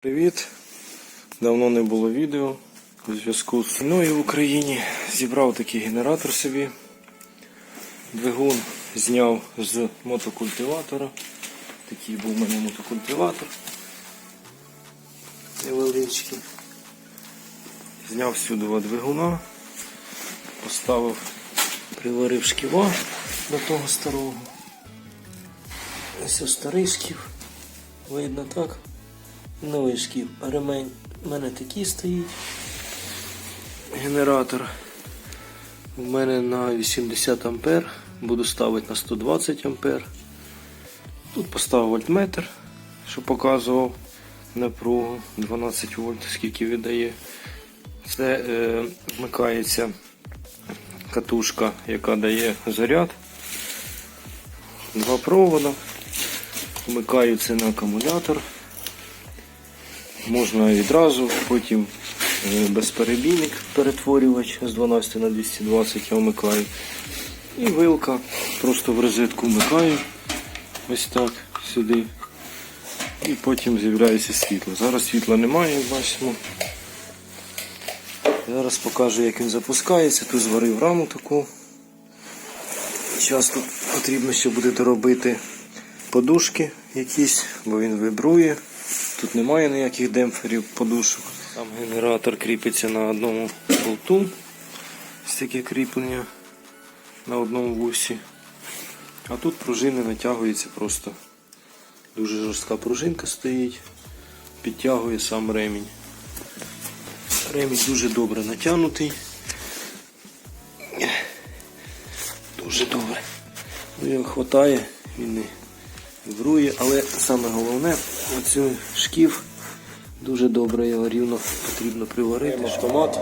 Привіт! Давно не було відео у зв'язку з війною в Україні. Зібрав такий генератор собі. Двигун зняв з мотокультиватора. Такий був у мене мотокультиватор. Невеличкий. Зняв всюди два двигуна, поставив, приварив шківа до того старого. Ось старий шків. Видно так. Новий шків. Ремень у мене такий стоїть. Генератор. У мене на 80 ампер. Буду ставити на 120 ампер. Тут поставив вольтметр, що показував напругу 12 вольт, скільки віддає. Це е, вмикається катушка, яка дає заряд. Два провода. Вмикаю це на акумулятор. Можна відразу, потім е, безперебійник перетворювач з 12 на 220 я вмикаю. І вилка, просто в розетку вмикаю ось так сюди. І потім з'являється світло. Зараз світла немає, бачимо. Зараз покажу, як він запускається. Тут зварив раму таку. Зараз тут потрібно ще буде доробити подушки якісь, бо він вибрує. Тут немає ніяких демпферів подушок. Там генератор кріпиться на одному болту. Ось таке кріплення на одному вусі. А тут пружини натягуються просто. Дуже жорстка пружинка стоїть, підтягує сам ремінь. Ремінь дуже добре натягнутий. Дуже добре. Ну, Його хватає, він не вибрує, але саме головне, оцю шків дуже добре його рівно потрібно приварити. Автомат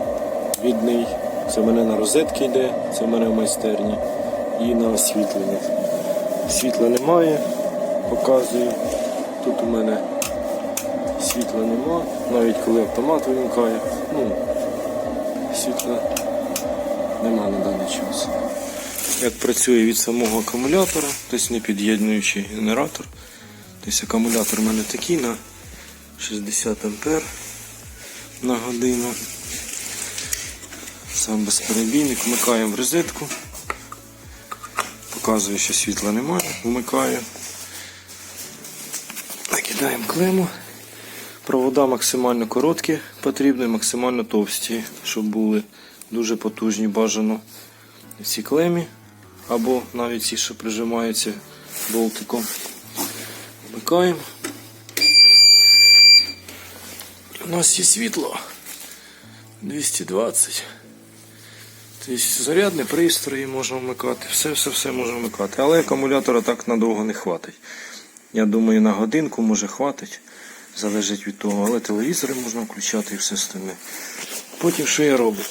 відний. Це в мене на розетки йде, це в мене в майстерні і на освітлення. Світла немає, показую. Тут у мене світла нема, навіть коли автомат вимикає. Ну, світла нема на даний час. Як працює від самого акумулятора, тобто не під'єднуючий генератор. Тобто акумулятор у мене такий на 60 ампер на годину. Сам безперебійник, вмикаємо в розетку. Показує, що світла немає, вмикаю. Накидаємо клему. Провода максимально короткі, потрібно і максимально товсті, щоб були дуже потужні бажано в цій клемі, або навіть ці, що прижимаються болтиком. Вмикаємо. У нас є світло 220. Тобто зарядні пристрої можна вмикати, все-все-все можна вмикати. Але акумулятора так надовго не хватить. Я думаю, на годинку може хватить. Залежить від того, але телевізори можна включати і все остальне. Потім що я роблю?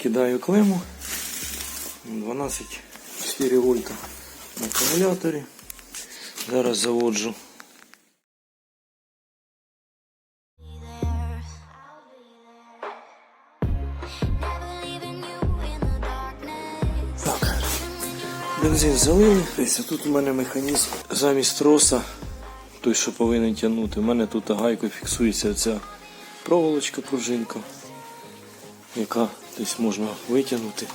Накидаю клему 12,4 вольта на акумуляторі. Зараз заводжу. Так, бензин залили. Тобто тут у мене механізм замість троса, той, що повинен тягнути. У мене тут гайкою фіксується ця проволочка, пружинка, яка тобто, можна витягнути.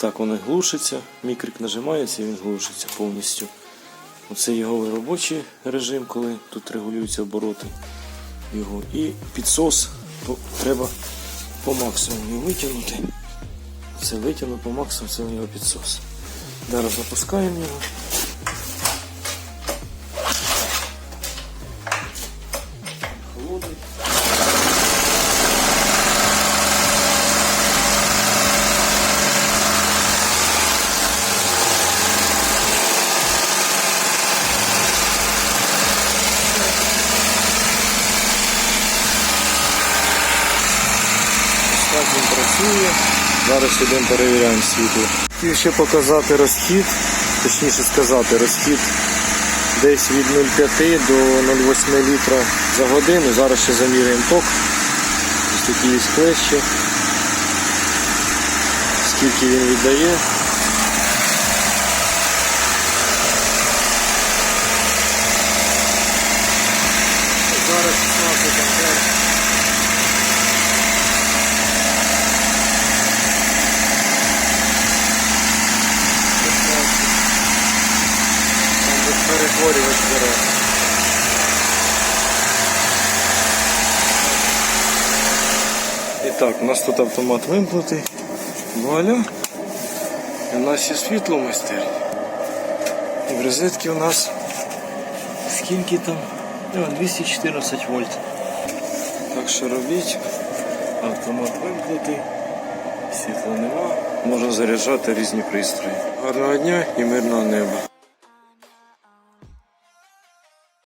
Так воно глушиться, мікрик нажимається і він глушиться повністю. Оце його робочий режим, коли тут регулюються обороти його. І підсос то треба по максимуму витягнути. Це витягну по максимуму, це у нього підсос. Зараз запускаємо його. Працює. Зараз ідемо перевіряємо світло. Хотів ще показати розхід, точніше сказати, розхід десь від 0,5 до 0,8 літра за годину. Зараз ще заміряємо ток. Ось такі є клещі. Скільки він віддає. Перетворювач бере. І так, у нас тут автомат вимкнутий. Вуаля. І у нас є світло в майстерні. І в розетці у нас скільки там? 214 вольт. Так що робіть. Автомат вимкнутий, світла нема. Можна заряджати різні пристрої. Гарного дня і мирного неба.